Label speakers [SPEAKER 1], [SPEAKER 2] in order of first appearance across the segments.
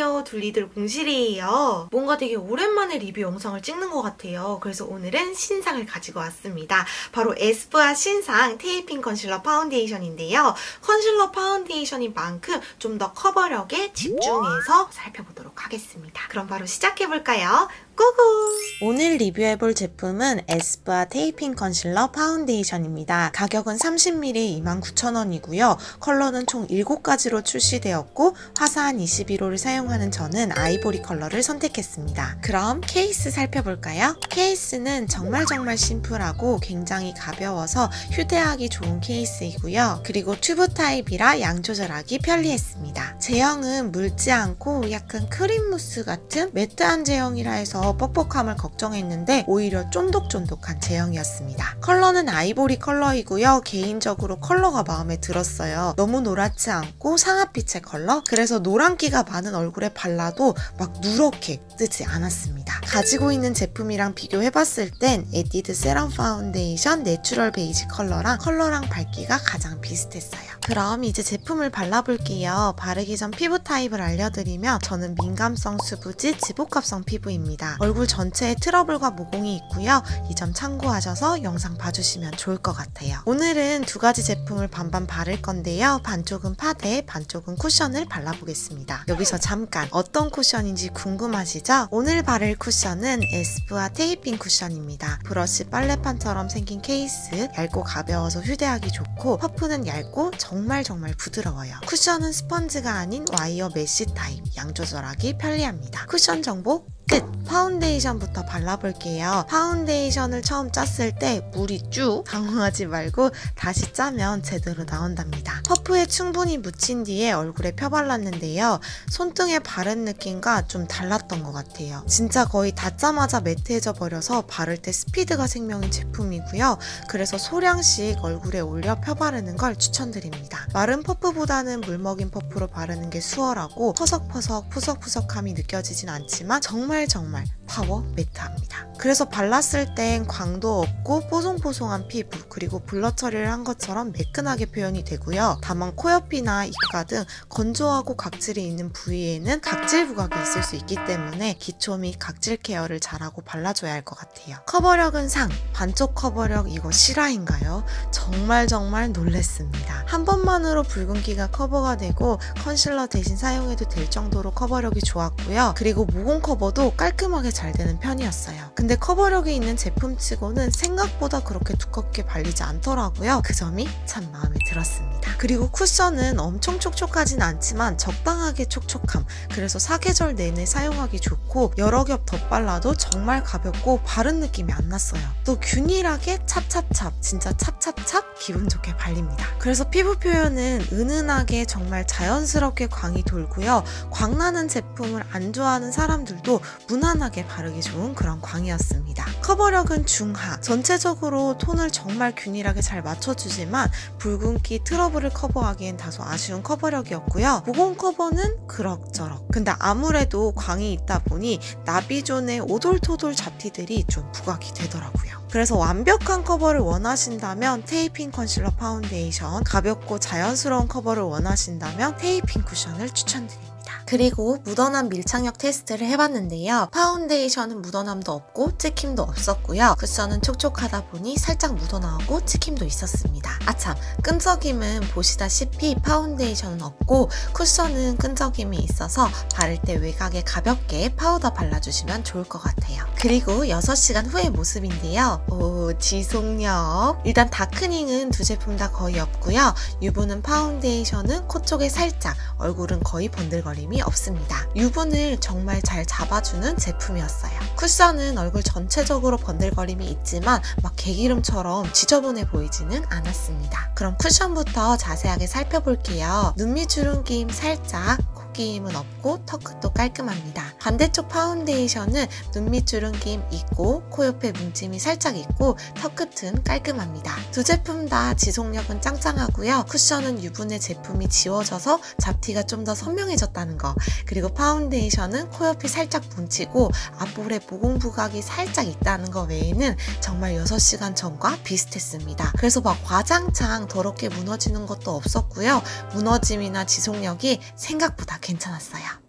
[SPEAKER 1] 안녕하세요. 둘리들 공실이에요. 뭔가 되게 오랜만에 리뷰 영상을 찍는 것 같아요. 그래서 오늘은 신상을 가지고 왔습니다. 바로 에스쁘아 신상 테이핑 컨실러 파운데이션인데요. 컨실러 파운데이션인 만큼 좀 더 커버력에 집중해서 살펴보도록 하겠습니다. 그럼 바로 시작해볼까요? 꾸구! 오늘 리뷰해볼 제품은 에스쁘아 테이핑 컨실러 파운데이션입니다. 가격은 30ml 29,000원이고요. 컬러는 총 7가지로 출시되었고 화사한 21호를 사용하는 저는 아이보리 컬러를 선택했습니다. 그럼 케이스 살펴볼까요? 케이스는 정말 정말 심플하고 굉장히 가벼워서 휴대하기 좋은 케이스이고요. 그리고 튜브 타입이라 양 조절하기 편리했습니다. 제형은 묽지 않고 약간 크림 무스 같은 매트한 제형이라 해서 뻑뻑함을 걱정했는데 오히려 쫀득쫀득한 제형이었습니다. 컬러는 아이보리 컬러이고요. 개인적으로 컬러가 마음에 들었어요. 너무 노랗지 않고 상아빛의 컬러? 그래서 노란기가 많은 얼굴에 발라도 막 누렇게 뜨지 않았습니다. 가지고 있는 제품이랑 비교해봤을 땐 에뛰드 세럼 파운데이션 내추럴 베이지 컬러랑 컬러랑 밝기가 가장 비슷했어요. 그럼 이제 제품을 발라볼게요. 바르기 전 피부 타입을 알려드리면 저는 민감성 수부지 지복합성 피부입니다. 얼굴 전체에 트러블과 모공이 있고요. 이 점 참고하셔서 영상 봐주시면 좋을 것 같아요. 오늘은 두 가지 제품을 반반 바를 건데요. 반쪽은 파데, 반쪽은 쿠션을 발라보겠습니다. 여기서 잠깐 어떤 쿠션인지 궁금하시죠? 오늘 바를 쿠션은 에스쁘아 테이핑 쿠션입니다. 브러쉬 빨래판처럼 생긴 케이스, 얇고 가벼워서 휴대하기 좋고 퍼프는 얇고 정말 정말 부드러워요. 쿠션은 스펀지가 아닌 와이어 메쉬 타입, 양 조절하기 편리합니다. 쿠션 정보 끝! 파운데이션부터 발라볼게요. 파운데이션을 처음 짰을 때 물이 쭉 당황하지 말고 다시 짜면 제대로 나온답니다. 퍼프에 충분히 묻힌 뒤에 얼굴에 펴발랐는데요. 손등에 바른 느낌과 좀 달랐던 것 같아요. 진짜 거의 닿자마자 매트해져 버려서 바를 때 스피드가 생명인 제품이고요. 그래서 소량씩 얼굴에 올려 펴바르는 걸 추천드립니다. 마른 퍼프보다는 물 먹인 퍼프로 바르는 게 수월하고 퍼석퍼석 푸석푸석함이 느껴지진 않지만 정말 정말 정말 파워 매트합니다. 그래서 발랐을 땐 광도 없고 뽀송뽀송한 피부 그리고 블러 처리를 한 것처럼 매끈하게 표현이 되고요. 다만 코 옆이나 입가 등 건조하고 각질이 있는 부위에는 각질 부각이 있을 수 있기 때문에 기초 및 각질 케어를 잘하고 발라줘야 할 것 같아요. 커버력은 상, 반쪽 커버력 이거 실화인가요? 정말 정말 놀랬습니다. 한 번만으로 붉은기가 커버가 되고 컨실러 대신 사용해도 될 정도로 커버력이 좋았고요. 그리고 모공 커버도 깔끔하게 잘 되는 편이었어요. 근데 커버력이 있는 제품치고는 생각보다 그렇게 두껍게 발리지 않더라고요. 그 점이 참 마음에 들었습니다. 그리고 쿠션은 엄청 촉촉하진 않지만 적당하게 촉촉함. 그래서 사계절 내내 사용하기 좋고 여러 겹 덧발라도 정말 가볍고 바른 느낌이 안 났어요. 또 균일하게 찹찹찹 진짜 찹찹찹 기분 좋게 발립니다. 그래서 피부 표현은 은은하게 정말 자연스럽게 광이 돌고요. 광나는 제품을 안 좋아하는 사람들도 무난하게 바르기 좋은 그런 광이었습니다. 커버력은 중하. 전체적으로 톤을 정말 균일하게 잘 맞춰주지만 붉은기 트러블을 커버하기엔 다소 아쉬운 커버력이었고요. 모공 커버는 그럭저럭. 근데 아무래도 광이 있다 보니 나비존의 오돌토돌 잡티들이 좀 부각이 되더라고요. 그래서 완벽한 커버를 원하신다면 테이핑 컨실러 파운데이션, 가볍고 자연스러운 커버를 원하신다면 테이핑 쿠션을 추천드립니다. 그리고 묻어남 밀착력 테스트를 해봤는데요. 파운데이션은 묻어남도 없고 찍힘도 없었고요. 쿠션은 촉촉하다 보니 살짝 묻어나오고 찍힘도 있었습니다. 아참, 끈적임은 보시다시피 파운데이션은 없고 쿠션은 끈적임이 있어서 바를 때 외곽에 가볍게 파우더 발라주시면 좋을 것 같아요. 그리고 6시간 후의 모습인데요. 오, 지속력. 일단 다크닝은 두 제품 다 거의 없고요. 유분은 파운데이션은 코 쪽에 살짝, 얼굴은 거의 번들거림이 없습니다. 유분을 정말 잘 잡아주는 제품이었어요. 쿠션은 얼굴 전체적으로 번들거림이 있지만 막 개기름처럼 지저분해 보이지는 않았습니다. 그럼 쿠션부터 자세하게 살펴볼게요. 눈밑 주름김 살짝 턱김은 없고 턱끝도 깔끔합니다. 반대쪽 파운데이션은 눈밑 주름김 있고 코 옆에 뭉침이 살짝 있고 턱 끝은 깔끔합니다. 두 제품 다 지속력은 짱짱하고요. 쿠션은 유분의 제품이 지워져서 잡티가 좀 더 선명해졌다는 거 그리고 파운데이션은 코 옆이 살짝 뭉치고 앞볼에 모공 부각이 살짝 있다는 거 외에는 정말 6시간 전과 비슷했습니다. 그래서 막 과장창 더럽게 무너지는 것도 없었고요. 무너짐이나 지속력이 생각보다 괜찮았어요.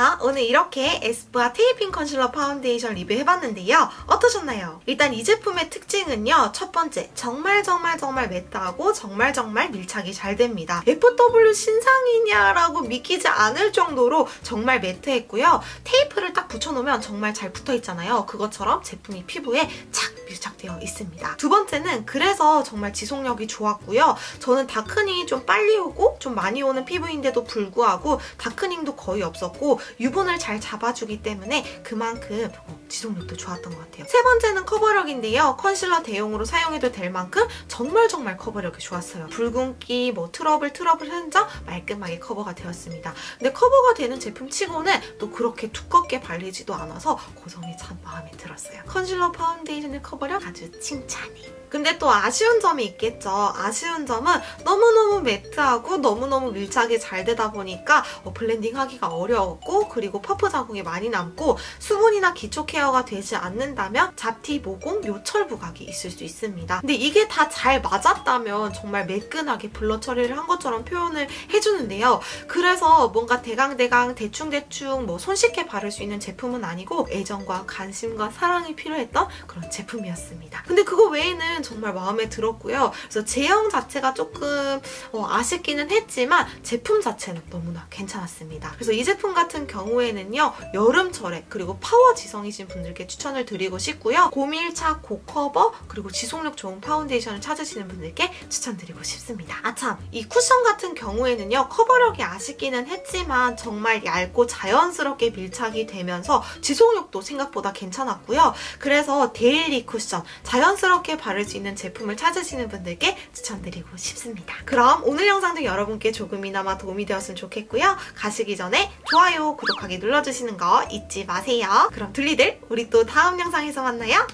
[SPEAKER 1] 자, 오늘 이렇게 에스쁘아 테이핑 컨실러 파운데이션 리뷰해봤는데요. 어떠셨나요? 일단 이 제품의 특징은요. 첫 번째, 정말 정말 정말 매트하고 정말 정말 밀착이 잘 됩니다. FW 신상이냐라고 믿기지 않을 정도로 정말 매트했고요. 테이프를 딱 붙여놓으면 정말 잘 붙어있잖아요. 그것처럼 제품이 피부에 착 밀착되어 있습니다. 두 번째는 그래서 정말 지속력이 좋았고요. 저는 다크닝이 좀 빨리 오고 좀 많이 오는 피부인데도 불구하고 다크닝도 거의 없었고 유분을 잘 잡아주기 때문에 그만큼 어, 지속력도 좋았던 것 같아요. 세 번째는 커버력인데요. 컨실러 대용으로 사용해도 될 만큼 정말 정말 커버력이 좋았어요. 붉은기, 뭐 트러블, 트러블 흔적 말끔하게 커버가 되었습니다. 근데 커버가 되는 제품 치고는 또 그렇게 두껍게 발리지도 않아서 고성이 참 마음에 들었어요. 컨실러 파운데이션의 커버력 아주 칭찬해. 근데 또 아쉬운 점이 있겠죠. 아쉬운 점은 너무너무 매트하고 너무너무 밀착이 잘 되다 보니까 어, 블렌딩 하기가 어려웠고 그리고 퍼프 자국이 많이 남고 수분이나 기초 케어가 되지 않는다면 잡티, 모공, 요철 부각이 있을 수 있습니다. 근데 이게 다 잘 맞았다면 정말 매끈하게 블러 처리를 한 것처럼 표현을 해주는데요. 그래서 뭔가 대강대강 대충대충 뭐 손쉽게 바를 수 있는 제품은 아니고 애정과 관심과 사랑이 필요했던 그런 제품이었습니다. 근데 그거 외에는 제품은 정말 마음에 들었고요. 그래서 제형 자체가 조금 어, 아쉽기는 했지만 제품 자체는 너무나 괜찮았습니다. 그래서 이 제품 같은 경우에는요. 여름철에 그리고 파워 지성이신 분들께 추천을 드리고 싶고요. 고밀착, 고커버 그리고 지속력 좋은 파운데이션을 찾으시는 분들께 추천드리고 싶습니다. 아참 이 쿠션 같은 경우에는요. 커버력이 아쉽기는 했지만 정말 얇고 자연스럽게 밀착이 되면서 지속력도 생각보다 괜찮았고요. 그래서 데일리 쿠션 자연스럽게 바를 수 있는 제품을 찾으시는 분들께 추천드리고 싶습니다. 그럼 오늘 영상도 여러분께 조금이나마 도움이 되었으면 좋겠고요. 가시기 전에 좋아요, 구독하기 눌러주시는 거 잊지 마세요. 그럼 둘리들 우리 또 다음 영상에서 만나요.